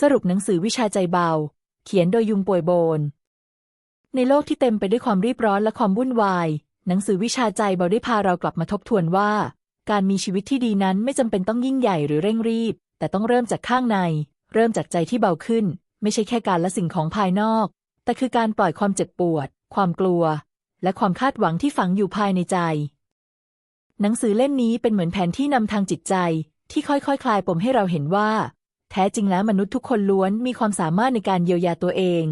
สรุปหนังสือวิชาใจเบา เขียนโดยยุงป่วยโบน ในโลกที่เต็มไปด้วยความรีบร้อนและความวุ่นวาย หนังสือวิชาใจเบาได้พาเรากลับมาทบทวนว่า การมีชีวิตที่ดีนั้นไม่จำเป็นต้องยิ่งใหญ่หรือเร่งรีบ แต่ต้องเริ่มจากข้างใน เริ่มจากใจที่เบาขึ้น ไม่ใช่แค่การละสิ่งของภายนอก แต่คือการปล่อยความเจ็บปวด ความกลัว และความคาดหวังที่ฝังอยู่ภายในใจ หนังสือเล่มนี้เป็นเหมือนแผนที่นำทางจิตใจ ที่ค่อยๆคคลายปมให้เราเห็นว่า ท้จริงแล้วมนุษย์ทุกคนล้วนมีความสามารถในการเยียวยาตัวเอง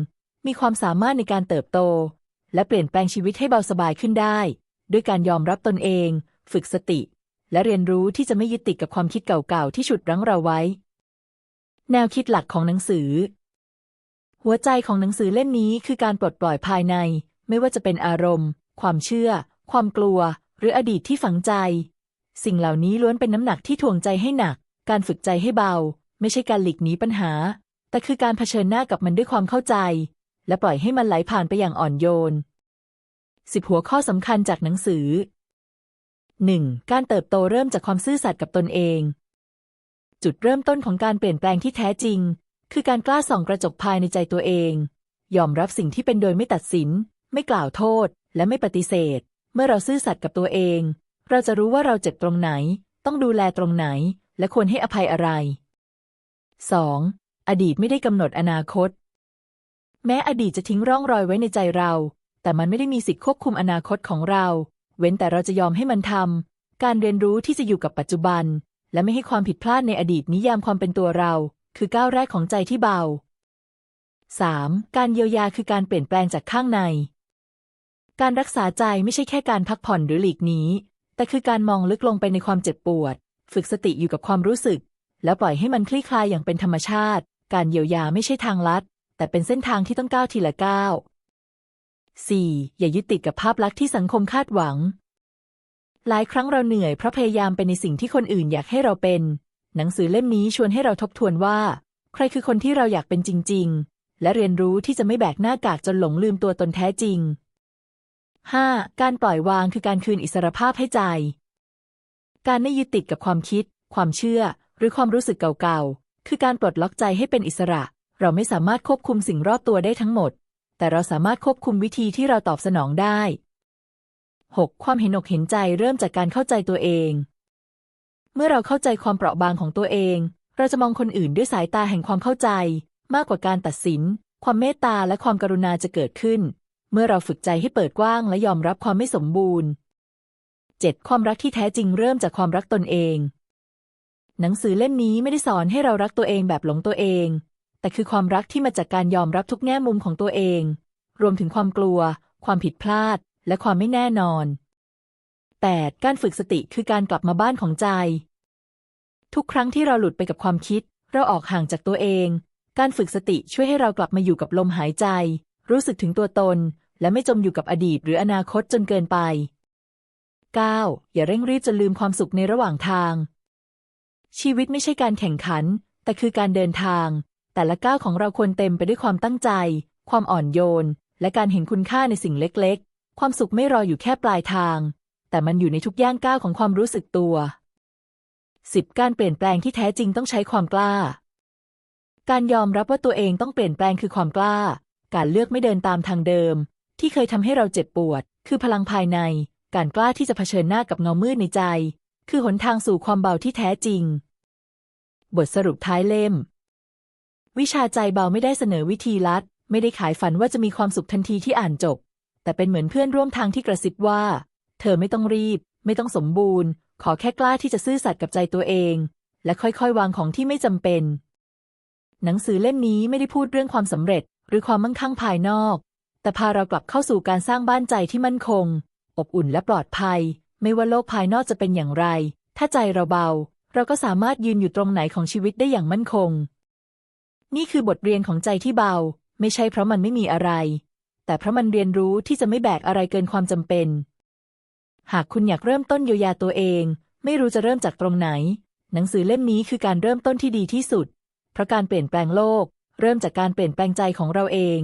มีความสามารถในการเติบโต และเปลี่ยนแปลงชีวิตให้เบาสบายขึ้นได้ ด้วยการยอมรับตนเอง ฝึกสติ และเรียนรู้ที่จะไม่ยึดติดกับความคิดเก่าๆ ที่ฉุดรั้งเราไว้ แนวคิดหลักของหนังสือ หัวใจของหนังสือเล่มนี้คือการปลดปล่อยภายใน ไม่ว่าจะเป็นอารมณ์ ความเชื่อ ความกลัว หรืออดีตที่ฝังใจ สิ่งเหล่านี้ล้วนเป็นน้ำหนักที่ถ่วงใจให้หนัก การฝึกใจให้เบา ไม่ใช่การหลีกหนีปัญหา แต่คือการเผชิญหน้ากับมันด้วยความเข้าใจ และปล่อยให้มันไหลผ่านไปอย่างอ่อนโยนสิบหัวข้อสำคัญจากหนังสือ 1. การเติบโตเริ่มจากความซื่อสัตย์กับตนเอง จุดเริ่มต้นของการเปลี่ยนแปลงที่แท้จริง คือการกล้าส่องกระจกภายในใจตัวเอง ยอมรับสิ่งที่เป็นโดยไม่ตัดสิน ไม่กล่าวโทษ และไม่ปฏิเสธ เมื่อเราซื่อสัตย์กับตัวเอง เราจะรู้ว่าเราเจ็บตรงไหน ต้องดูแลตรงไหน และควรให้อภัยอะไร 2. อดีตไม่ได้กำหนดอนาคต แม้อดีตจะทิ้งร่องรอยไว้ในใจเรา แต่มันไม่ได้มีสิทธิควบคุมอนาคตของเรา เว้นแต่เราจะยอมให้มันทำการเรียนรู้ที่จะอยู่กับปัจจุบัน และไม่ให้ความผิดพลาดในอดีตนิยามความเป็นตัวเรา คือก้าวแรกของใจที่เบา 3. การเยียวยาคือการเปลี่ยนแปลงจากข้างใน การรักษาใจไม่ใช่แค่การพักผ่อนหรือหลีกหนีแต่คือการมองลึกลงไปในความเจ็บปวด ฝึกสติอยู่กับความรู้สึก แล้วปล่อยให้มันคลี่คลายอย่างเป็นธรรมชาติ การเยียวยาไม่ใช่ทางลัด แต่เป็นเส้นทางที่ต้องก้าวทีละก้าว 4. อย่ายึดติดกับภาพลักษณ์ที่สังคมคาดหวัง หลายครั้งเราเหนื่อยเพราะพยายามเป็นในสิ่งที่คนอื่นอยากให้เราเป็น หนังสือเล่มนี้ชวนให้เราทบทวนว่า ใครคือคนที่เราอยากเป็นจริง ๆ และเรียนรู้ที่จะไม่แบกหน้ากากจนหลงลืมตัวตนแท้จริง 5. การปล่อยวางคือการคืนอิสรภาพให้ใจ การไม่ยึดติดกับความคิด ความเชื่อ หรือความรู้สึกเก่าๆ คือการปลดล็อกใจให้เป็นอิสระ เราไม่สามารถควบคุมสิ่งรอบตัวได้ทั้งหมด แต่เราสามารถควบคุมวิธีที่เราตอบสนองได้ 6. ความเห็นอกเห็นใจเริ่มจากการเข้าใจตัวเอง เมื่อเราเข้าใจความเปราะบางของตัวเอง เราจะมองคนอื่นด้วยสายตาแห่งความเข้าใจ มากกว่าการตัดสิน ความเมตตาและความกรุณาจะเกิดขึ้น เมื่อเราฝึกใจให้เปิดกว้างและยอมรับความไม่สมบูรณ์ 7. ความรักที่แท้จริงเริ่มจากความรักตนเอง หนังสือเล่มนี้ไม่ได้สอนให้เรารักตัวเองแบบหลงตัวเอง แต่คือความรักที่มาจากการยอมรับทุกแง่มุมของตัวเอง รวมถึงความกลัว ความผิดพลาด และความไม่แน่นอน 8. การฝึกสติคือการกลับมาบ้านของใจ ทุกครั้งที่เราหลุดไปกับความคิด เราออกห่างจากตัวเอง การฝึกสติช่วยให้เรากลับมาอยู่กับลมหายใจ รู้สึกถึงตัวตน และไม่จมอยู่กับอดีตหรืออนาคตจนเกินไป 9. อย่าเร่งรีบจนลืมความสุขในระหว่างทาง ชีวิตไม่ใช่การแข่งขัน แต่คือการเดินทาง แต่ละก้าวของเราควรเต็มไปด้วยความตั้งใจ ความอ่อนโยน และการเห็นคุณค่าในสิ่งเล็กๆ ความสุขไม่รออยู่แค่ปลายทาง แต่มันอยู่ในทุกย่างก้าวของความรู้สึกตัว 10. การเปลี่ยนแปลงที่แท้จริงต้องใช้ความกล้า การยอมรับว่าตัวเองต้องเปลี่ยนแปลงคือความกล้า การเลือกไม่เดินตามทางเดิม ที่เคยทำให้เราเจ็บปวด คือพลังภายใน การกล้าที่จะเผชิญหน้ากับเงามืดในใจ คือหนทางสู่ความเบาที่แท้จริง บทสรุปท้ายเล่ม วิชาใจเบาไม่ได้เสนอวิธีลัด ไม่ได้ขายฝันว่าจะมีความสุขทันทีที่อ่านจบ แต่เป็นเหมือนเพื่อนร่วมทางที่กระซิบว่า เธอไม่ต้องรีบ ไม่ต้องสมบูรณ์ ขอแค่กล้าที่จะซื่อสัตย์กับใจตัวเอง และค่อยๆ วางของที่ไม่จำเป็น หนังสือเล่มนี้ไม่ได้พูดเรื่องความสำเร็จ หรือความมั่งคั่งภายนอก แต่พาเรากลับเข้าสู่การสร้างบ้านใจที่มั่นคง อบอุ่นและปลอดภัย ไม่ว่าโลกภายนอกจะเป็นอย่างไร ถ้าใจเราเบา เราก็สามารถยืนอยู่ตรงไหนของชีวิตได้อย่างมั่นคง นี่คือบทเรียนของใจที่เบา ไม่ใช่เพราะมันไม่มีอะไร แต่เพราะมันเรียนรู้ที่จะไม่แบกอะไรเกินความจำเป็น หากคุณอยากเริ่มต้นเยียวยาตัวเอง ไม่รู้จะเริ่มจากตรงไหน หนังสือเล่มนี้คือการเริ่มต้นที่ดีที่สุด เพราะการเปลี่ยนแปลงโลก เริ่มจากการเปลี่ยนแปลงใจของเราเอง